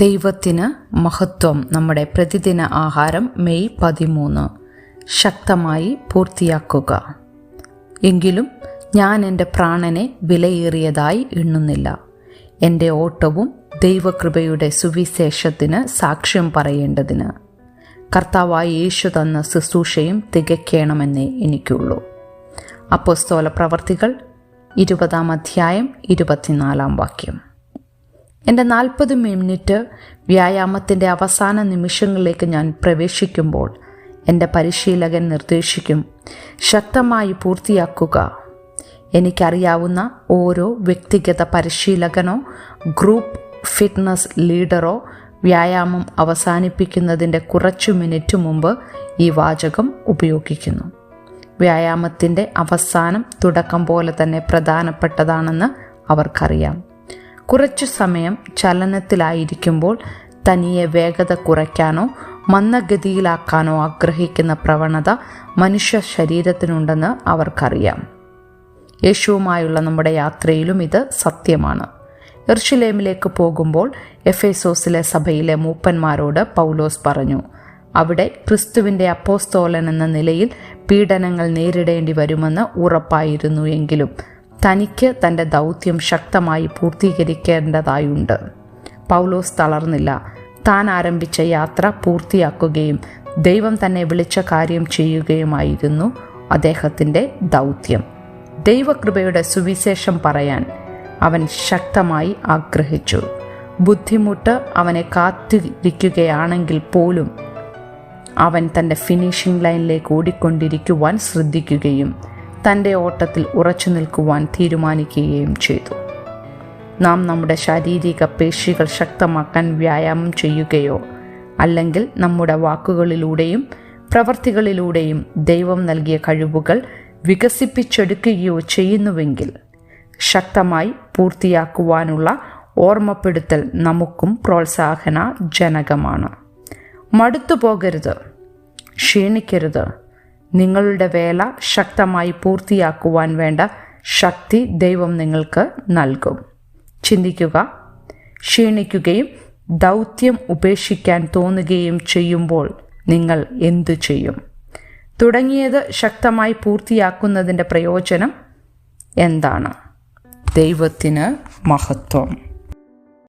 ദൈവത്തിന് മഹത്വം. നമ്മുടെ പ്രതിദിന ആഹാരം മെയ് പതിമൂന്ന്. ശക്തമായി പൂർത്തിയാക്കുക. എങ്കിലും ഞാൻ എന്റെ പ്രാണനെ വിലയേറിയതായി എണ്ണുന്നില്ല. എന്റെ ഓട്ടവും ദൈവകൃപയുടെ സുവിശേഷത്തിന് സാക്ഷ്യം പറയേണ്ടതിന്. കർത്താവായി യേശു തന്ന ശുശ്രൂഷയും തികയ്ക്കണമെന്നേ എനിക്കുള്ളൂ. അപ്പോസ്തോല പ്രവർത്തികൾ ഇരുപതാം അധ്യായം ഇരുപത്തിനാലാം വാക്യം. എന്റെ നാൽപ്പത് മിനിറ്റ് വ്യായാമത്തിന്റെ അവസാന നിമിഷങ്ങളിലേക്ക് ഞാൻ പ്രവേശിക്കുമ്പോൾ എന്റെ പരിശീലകൻ നിർദ്ദേശിക്കും ശക്തമായി പൂർത്തിയാക്കുക. എനിക്കറിയാവുന്ന ഓരോ വ്യക്തിഗത പരിശീലകനോ ഗ്രൂപ്പ് ഫിറ്റ്നസ് ലീഡറോ വ്യായാമം അവസാനിപ്പിക്കുന്നതിന്റെ കുറച്ചു മിനിറ്റ് മുമ്പ് ഈ വാചകം ഉപയോഗിക്കുന്നു. വ്യായാമത്തിന്റെ അവസാനം തുടക്കം പോലെ തന്നെ പ്രധാനപ്പെട്ടതാണെന്ന് അവർക്കറിയാം. കുറച്ചു സമയം ചലനത്തിലായിരിക്കുമ്പോൾ തനിയെ വേഗത കുറയ്ക്കാനോ മന്ദഗതിയിലാക്കാനോ ആഗ്രഹിക്കുന്ന പ്രവണത മനുഷ്യ ശരീരത്തിനുണ്ടെന്ന് അവർക്കറിയാം. യേശുവുമായുള്ള നമ്മുടെ യാത്രയിലും ഇത് സത്യമാണ്. എർഷിലേമിലേക്ക് പോകുമ്പോൾ എഫേസോസിലെ സഭയിലെ മൂപ്പന്മാരോട് പൗലോസ് പറഞ്ഞു അവിടെ ക്രിസ്തുവിന്റെ അപ്പോസ്തോലൻ എന്ന നിലയിൽ പീഡനങ്ങൾ നേരിടേണ്ടി വരുമെന്ന് ഉറപ്പായിരുന്നു എങ്കിലും തനിക്ക് തന്റെ ദൗത്യം ശക്തമായി പൂർത്തീകരിക്കേണ്ടതായുണ്ട്. പൗലോസ് തളർന്നില്ല. താൻ ആരംഭിച്ച യാത്ര പൂർത്തിയാക്കുകയും ദൈവം തന്നെ വിളിച്ച കാര്യം ചെയ്യുകയുമായിരുന്നു അദ്ദേഹത്തിന്റെ ദൗത്യം. ദൈവകൃപയുടെ സുവിശേഷം പറയാൻ അവൻ ശക്തമായി ആഗ്രഹിച്ചു. ബുദ്ധിമുട്ട് അവനെ കാത്തിരിക്കുകയാണെങ്കിൽ പോലും അവൻ തന്റെ ഫിനിഷിംഗ് ലൈനിലേക്ക് ഓടിക്കൊണ്ടിരിക്കുവാൻ ശ്രദ്ധിക്കുകയും തന്റെ ഓട്ടത്തിൽ ഉറച്ചു നിൽക്കുവാൻ തീരുമാനിക്കുകയും ചെയ്തു. നാം നമ്മുടെ ശാരീരിക പേശികൾ ശക്തമാക്കാൻ വ്യായാമം ചെയ്യുകയോ അല്ലെങ്കിൽ നമ്മുടെ വാക്കുകളിലൂടെയും പ്രവർത്തികളിലൂടെയും ദൈവം നൽകിയ കഴിവുകൾ വികസിപ്പിച്ചെടുക്കുകയോ ചെയ്യുന്നുവെങ്കിൽ ശക്തമായി പൂർത്തിയാക്കുവാനുള്ള ഓർമ്മപ്പെടുത്തൽ നമുക്കും പ്രോത്സാഹന ജനകമാണ് മടുത്തു പോകരുത് ക്ഷീണിക്കരുത്. നിങ്ങളുടെ വേല ശക്തമായി പൂർത്തിയാക്കുവാൻ വേണ്ട ശക്തി ദൈവം നിങ്ങൾക്ക് നൽകും. ചിന്തിക്കുക ക്ഷീണിക്കുകയും ദൗത്യം ഉപേക്ഷിക്കാൻ തോന്നുകയും ചെയ്യുമ്പോൾ നിങ്ങൾ എന്തു ചെയ്യും? തുടങ്ങിയത് ശക്തമായി പൂർത്തിയാക്കുന്നതിന്റെ പ്രയോജനം എന്താണ്? ദൈവത്തിന് മഹത്വം.